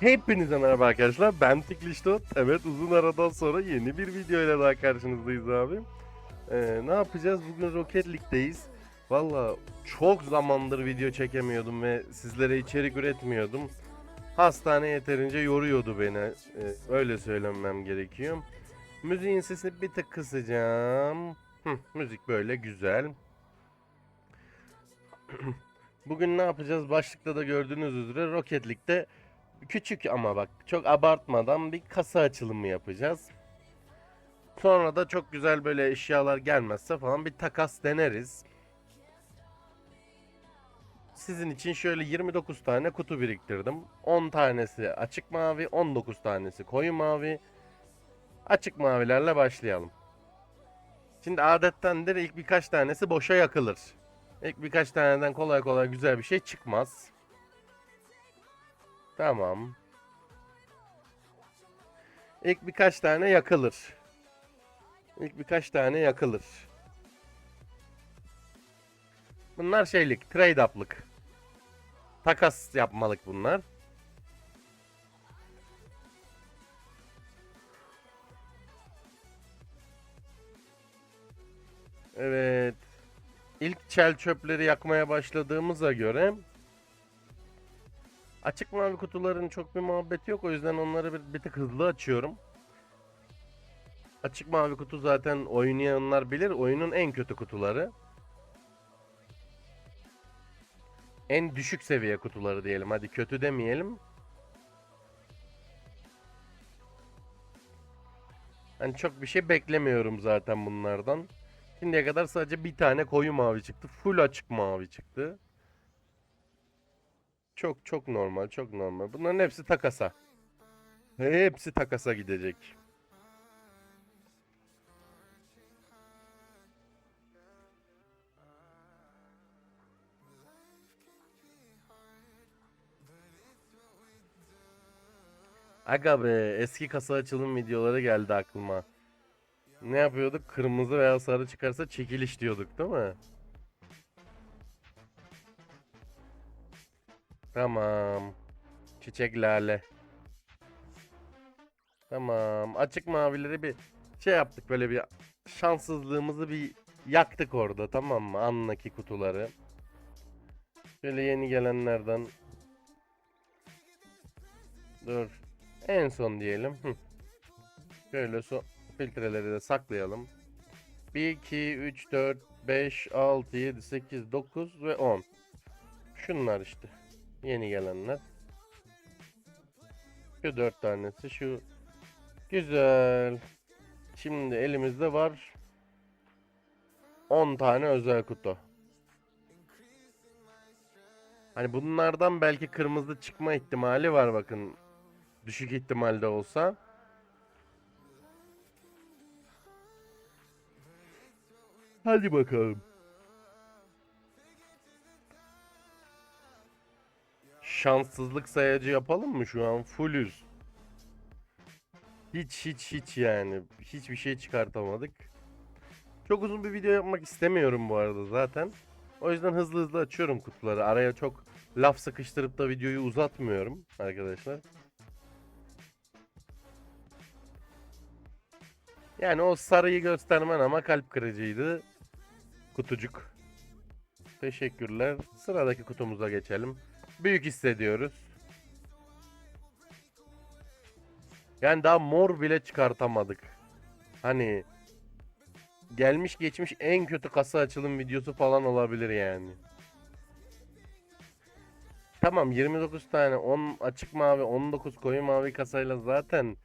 Hepinize merhaba arkadaşlar. Ben Tikliştot. Evet uzun aradan sonra yeni bir video ile daha karşınızdayız abi. Ee, ne yapacağız? Bugün Rocket League'deyiz. Valla çok zamandır video çekemiyordum ve sizlere içerik üretmiyordum. Hastane yeterince yoruyordu beni. Ee, öyle söylemem gerekiyor. Müziğin sesini bir tık kısacağım. Hı, müzik böyle güzel. Bugün ne yapacağız? Başlıkta da gördüğünüz üzere Rocket League'de küçük ama bak çok abartmadan bir kasa açılımı yapacağız. Sonra da çok güzel böyle eşyalar gelmezse falan bir takas deneriz. Sizin için şöyle 29 tane kutu biriktirdim. 10 tanesi açık mavi, 19 tanesi koyu mavi. Açık mavilerle başlayalım. Şimdi adettendir ilk birkaç tanesi boşa yakılır. İlk birkaç taneden kolay kolay güzel bir şey çıkmaz. Tamam. İlk birkaç tane yakılır. İlk birkaç tane yakılır. Bunlar şeylik, trade up'lık. Takas yapmalık bunlar. Evet. İlk çel çöpleri yakmaya başladığımıza göre Açık mavi kutuların çok bir muhabbeti yok. O yüzden onları bir, bir tık hızlı açıyorum. Açık mavi kutu zaten oynayanlar bilir. Oyunun en kötü kutuları. En düşük seviye kutuları diyelim. Hadi kötü demeyelim. Hani çok bir şey beklemiyorum zaten bunlardan. Şimdiye kadar sadece bir tane koyu mavi çıktı. Full açık mavi çıktı. Çok çok normal, çok normal. Bunların hepsi takasa. Hepsi takasa gidecek. Aga be, eski kasa açılım videoları geldi aklıma. Ne yapıyorduk? Kırmızı veya sarı çıkarsa çekiliş diyorduk, değil mi? Tamam. Çiçek. Tamam. Açık mavileri bir şey yaptık böyle bir şanssızlığımızı bir yaktık orada tamam mı? Anlaki kutuları. Şöyle yeni gelenlerden. Dur. En son diyelim. Şöyle so filtreleri de saklayalım. 1, 2, 3, 4, 5, 6, 7, 8, 9 ve 10. Şunlar işte. Yeni gelenler. Şu dört tanesi şu. Güzel. Şimdi elimizde var. 10 tane özel kutu. Hani bunlardan belki kırmızı çıkma ihtimali var bakın. Düşük ihtimalde olsa. Hadi bakalım. Şanssızlık sayacı yapalım mı şu an? Fullüz. Hiç hiç hiç yani. Hiçbir şey çıkartamadık. Çok uzun bir video yapmak istemiyorum bu arada zaten. O yüzden hızlı hızlı açıyorum kutuları. Araya çok laf sıkıştırıp da videoyu uzatmıyorum arkadaşlar. Yani o sarıyı göstermen ama kalp kırıcıydı. Kutucuk. Teşekkürler. Sıradaki kutumuza geçelim büyük hissediyoruz. Yani daha mor bile çıkartamadık. Hani gelmiş geçmiş en kötü kasa açılım videosu falan olabilir yani. Tamam 29 tane 10 açık mavi 19 koyu mavi kasayla zaten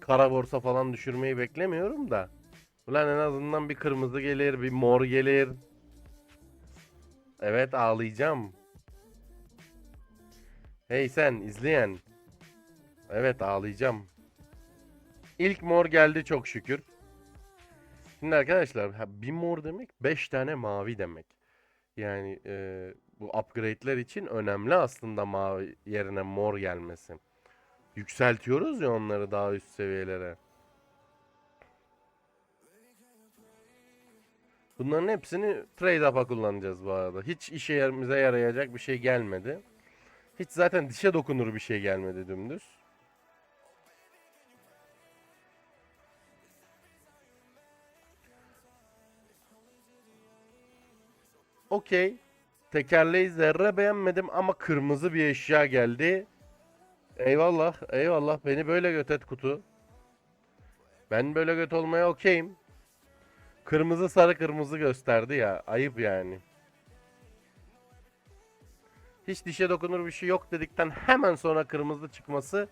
kara borsa falan düşürmeyi beklemiyorum da. Ulan en azından bir kırmızı gelir bir mor gelir. Evet ağlayacağım. Hey sen izleyen. Evet ağlayacağım. İlk mor geldi çok şükür. Şimdi arkadaşlar bir mor demek 5 tane mavi demek. Yani e, bu upgrade'ler için önemli aslında mavi yerine mor gelmesi. Yükseltiyoruz ya onları daha üst seviyelere. Bunların hepsini trade up'a kullanacağız bu arada. Hiç işe yarımıza yarayacak bir şey gelmedi. Hiç zaten dişe dokunur bir şey gelmedi dümdüz. Okey. Tekerleği zerre beğenmedim ama kırmızı bir eşya geldi. Eyvallah, eyvallah. Beni böyle götet kutu. Ben böyle göt olmaya okeyim. Kırmızı sarı kırmızı gösterdi ya. Ayıp yani. Hiç dişe dokunur bir şey yok dedikten hemen sonra kırmızı çıkması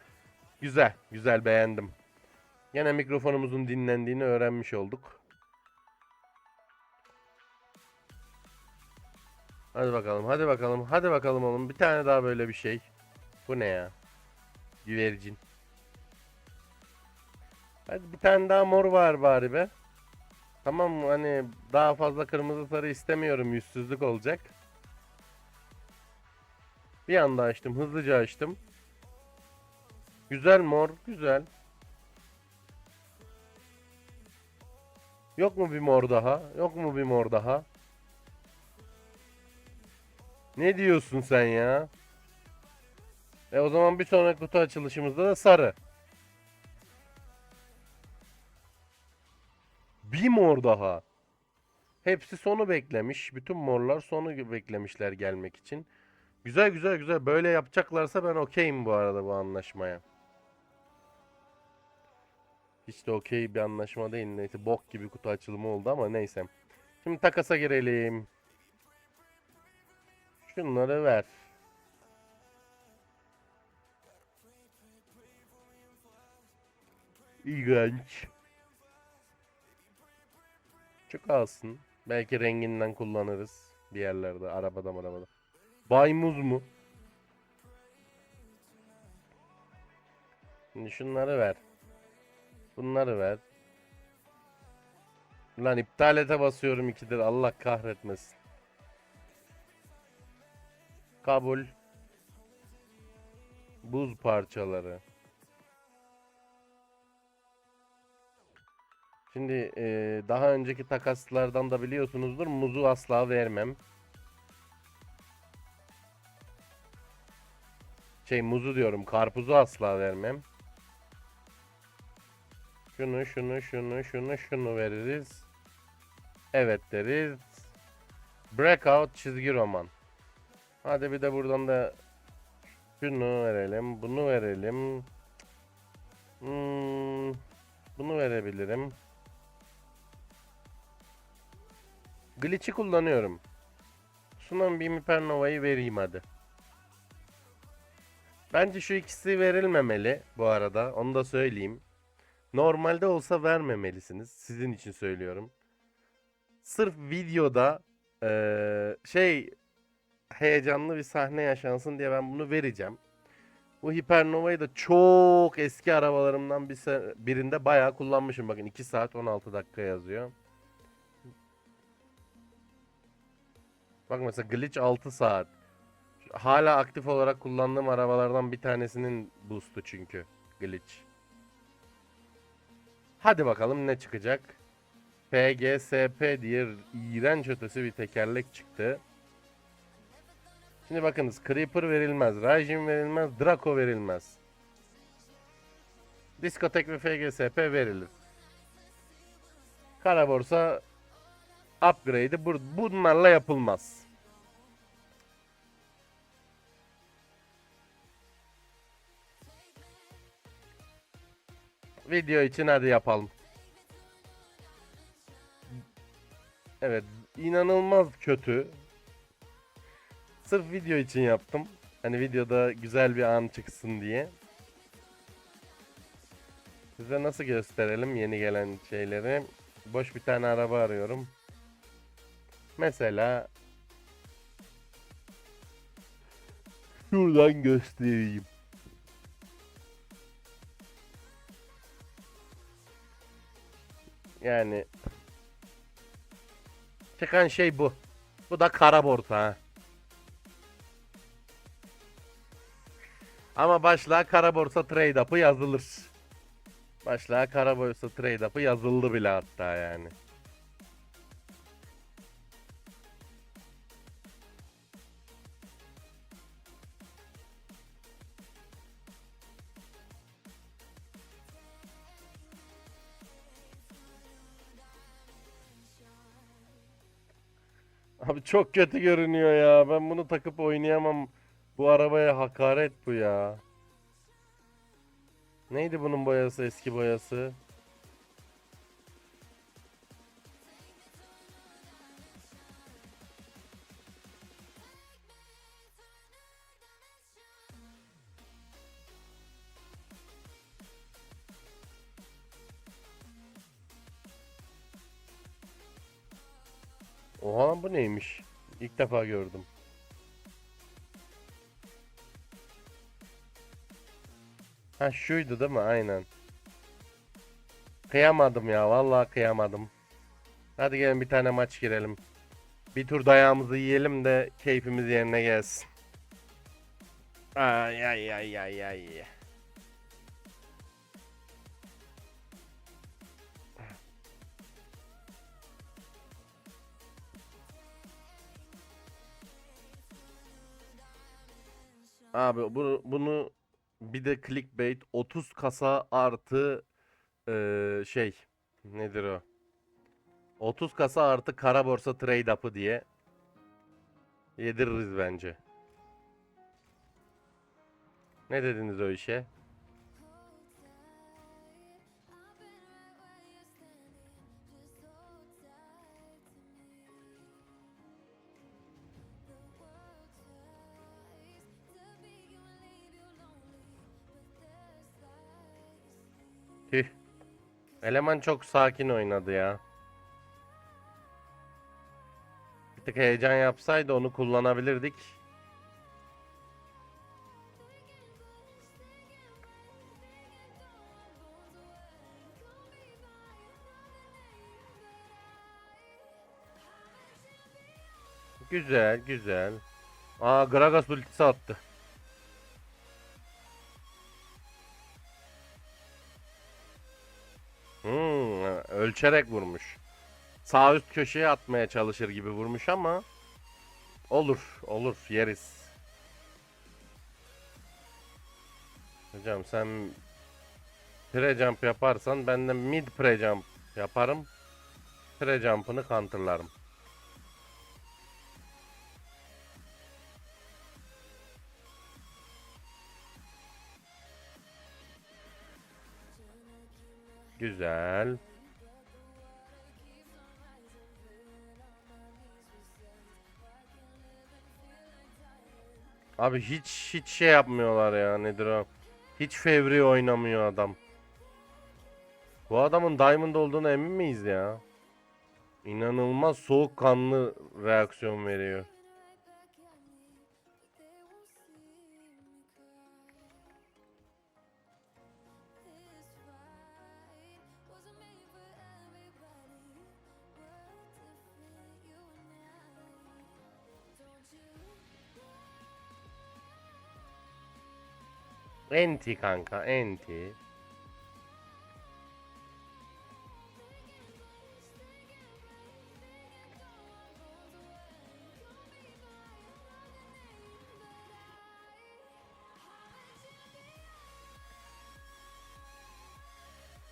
güzel. Güzel beğendim. Yine mikrofonumuzun dinlendiğini öğrenmiş olduk. Hadi bakalım, hadi bakalım, hadi bakalım oğlum. Bir tane daha böyle bir şey. Bu ne ya? Güvercin. Hadi bir tane daha mor var bari be. Tamam? Hani daha fazla kırmızı sarı istemiyorum. Yüzsüzlük olacak. Bir anda açtım. Hızlıca açtım. Güzel mor. Güzel. Yok mu bir mor daha? Yok mu bir mor daha? Ne diyorsun sen ya? E o zaman bir sonraki kutu açılışımızda da sarı. Bir mor daha. Hepsi sonu beklemiş. Bütün morlar sonu beklemişler gelmek için. Güzel güzel güzel. Böyle yapacaklarsa ben okeyim bu arada bu anlaşmaya. Hiç de okey bir anlaşma değil. Neyse bok gibi kutu açılımı oldu ama neyse. Şimdi takasa girelim. Şunları ver. İğrenç. Çok alsın. Belki renginden kullanırız. Bir yerlerde. Arabada arabada. Baymuz mu? Şimdi şunları ver. Bunları ver. Lan iptal ete basıyorum ikidir. Allah kahretmesin. Kabul. Buz parçaları. Şimdi e, daha önceki takaslardan da biliyorsunuzdur muzu asla vermem. Şey muzu diyorum karpuzu asla vermem. Şunu şunu şunu şunu şunu veririz. Evet deriz. Breakout çizgi roman. Hadi bir de buradan da şunu verelim, bunu verelim. Hmm, bunu verebilirim. Glitch'i kullanıyorum. Sunan bir Hypernova'yı vereyim hadi. Bence şu ikisi verilmemeli bu arada. Onu da söyleyeyim. Normalde olsa vermemelisiniz. Sizin için söylüyorum. Sırf videoda eee, şey heyecanlı bir sahne yaşansın diye ben bunu vereceğim. Bu Hypernova'yı da çok eski arabalarımdan birinde bayağı kullanmışım. Bakın 2 saat 16 dakika yazıyor. Bak mesela Glitch 6 saat. Hala aktif olarak kullandığım arabalardan bir tanesinin boost'u çünkü Glitch. Hadi bakalım ne çıkacak. PGSP diye iğrenç ötesi bir tekerlek çıktı. Şimdi bakınız Creeper verilmez, Rajin verilmez, Draco verilmez. Diskotek ve FGSP verilir. Kara borsa upgrade'i bunlarla yapılmaz. Video için hadi yapalım. Evet, inanılmaz kötü. Sırf video için yaptım. Hani videoda güzel bir an çıksın diye. Size nasıl gösterelim yeni gelen şeyleri? Boş bir tane araba arıyorum. Mesela şuradan göstereyim. Yani çıkan şey bu. Bu da kara borsa ha. Ama başlığa kara borsa trade up'ı yazılır. Başlığa kara borsa trade up'ı yazıldı bile hatta yani. Abi çok kötü görünüyor ya. Ben bunu takıp oynayamam. Bu arabaya hakaret bu ya. Neydi bunun boyası, eski boyası? Oha lan bu neymiş? İlk defa gördüm. Ha şuydu değil mi? Aynen. Kıyamadım ya. Vallahi kıyamadım. Hadi gelin bir tane maç girelim. Bir tur dayağımızı yiyelim de keyfimiz yerine gelsin. Ay ay ay ay ay. Abi bunu bunu bir de clickbait 30 kasa artı eee, şey nedir o? 30 kasa artı kara borsa trade up'ı diye yediririz bence. Ne dediniz o işe? Eleman çok sakin oynadı ya. Bir tık heyecan yapsaydı onu kullanabilirdik. Güzel, güzel. Aa, Gragas ultisi attı. Ölçerek vurmuş. Sağ üst köşeye atmaya çalışır gibi vurmuş ama olur, olur, yeriz. Hocam sen pre jump yaparsan ben de mid pre jump yaparım. Pre jump'ını counterlarım. Güzel. Abi hiç hiç şey yapmıyorlar ya nedir o? Hiç fevri oynamıyor adam. Bu adamın Diamond olduğuna emin miyiz ya? İnanılmaz soğukkanlı reaksiyon veriyor. Enti kanka enti.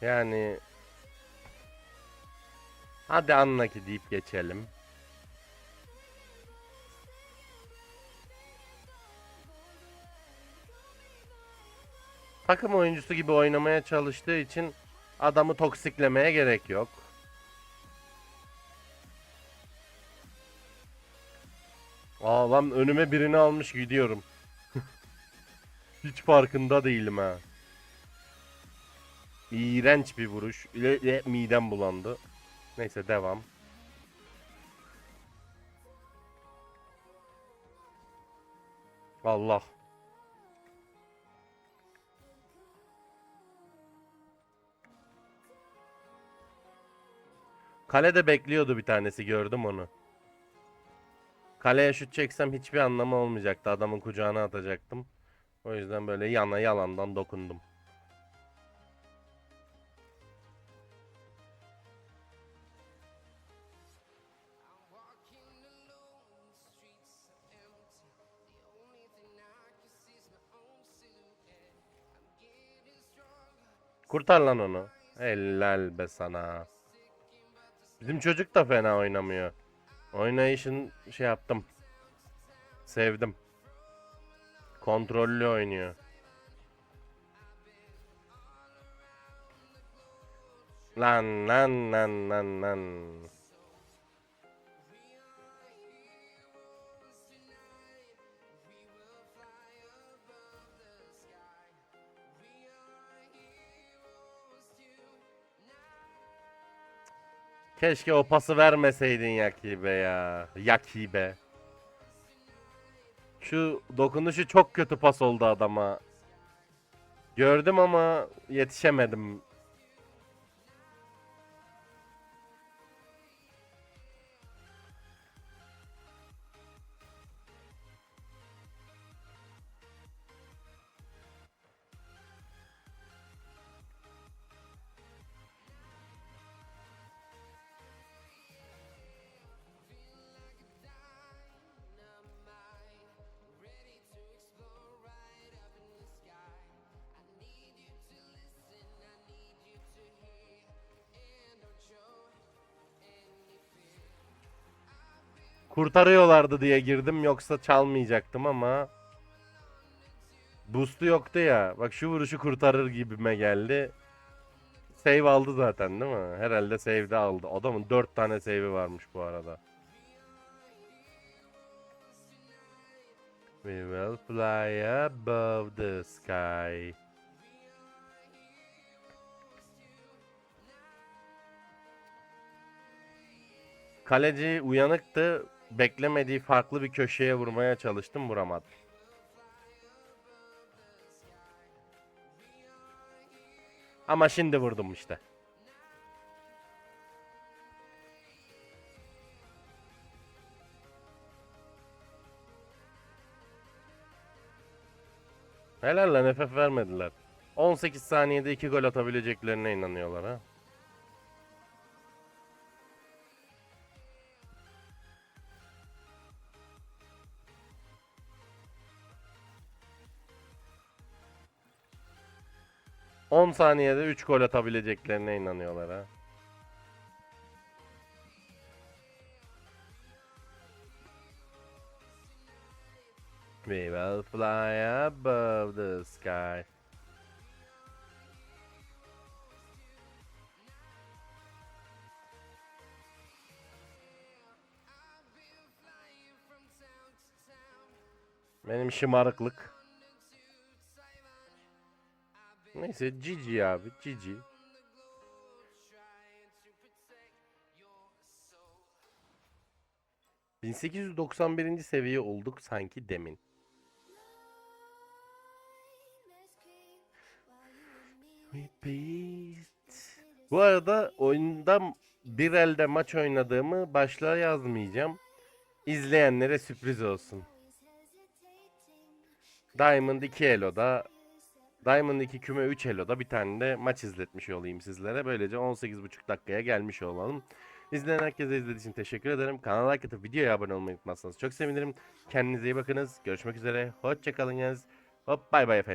Yani hadi anla ki deyip geçelim. Takım oyuncusu gibi oynamaya çalıştığı için adamı toksiklemeye gerek yok. Aa lan önüme birini almış gidiyorum. Hiç farkında değilim ha. İğrenç bir vuruş. Midem bulandı. Neyse devam. Allah. Kalede bekliyordu bir tanesi gördüm onu. Kaleye şut çeksem hiçbir anlamı olmayacaktı. Adamın kucağına atacaktım. O yüzden böyle yana yalandan dokundum. Kurtar lan onu. Helal be sana. Bizim çocuk da fena oynamıyor. Oynayışın şey yaptım. Sevdim. Kontrollü oynuyor. Lan lan lan lan lan. Keşke o pası vermeseydin Yakibe ya. Yakibe. Şu dokunuşu çok kötü pas oldu adama. Gördüm ama yetişemedim. Kurtarıyorlardı diye girdim yoksa çalmayacaktım ama Boost'u yoktu ya. Bak şu vuruşu kurtarır gibime geldi. Save aldı zaten değil mi? Herhalde save'de aldı. Adamın 4 tane save'i varmış bu arada. We will fly above the sky. Kaleci uyanıktı. Beklemediği farklı bir köşeye vurmaya çalıştım vuramadım. Ama şimdi vurdum işte. Helal lan FF vermediler. 18 saniyede 2 gol atabileceklerine inanıyorlar ha. ...10 saniyede 3 gol atabileceklerine inanıyorlar ha. We will fly above the sky. Benim şımarıklık. Neyse GG abi GG. ...1891. seviye olduk sanki demin. Bu arada oyunda bir elde maç oynadığımı başlığa yazmayacağım. İzleyenlere sürpriz olsun. Diamond 2 Elo'da Diamond 2 küme 3 Elo'da bir tane de maç izletmiş olayım sizlere. Böylece 18,5 dakikaya gelmiş olalım. İzleyen herkese izlediğiniz için teşekkür ederim. Kanala like atıp videoya abone olmayı unutmazsanız çok sevinirim. Kendinize iyi bakınız. Görüşmek üzere. Hoşçakalın. Hop bay bay efendim.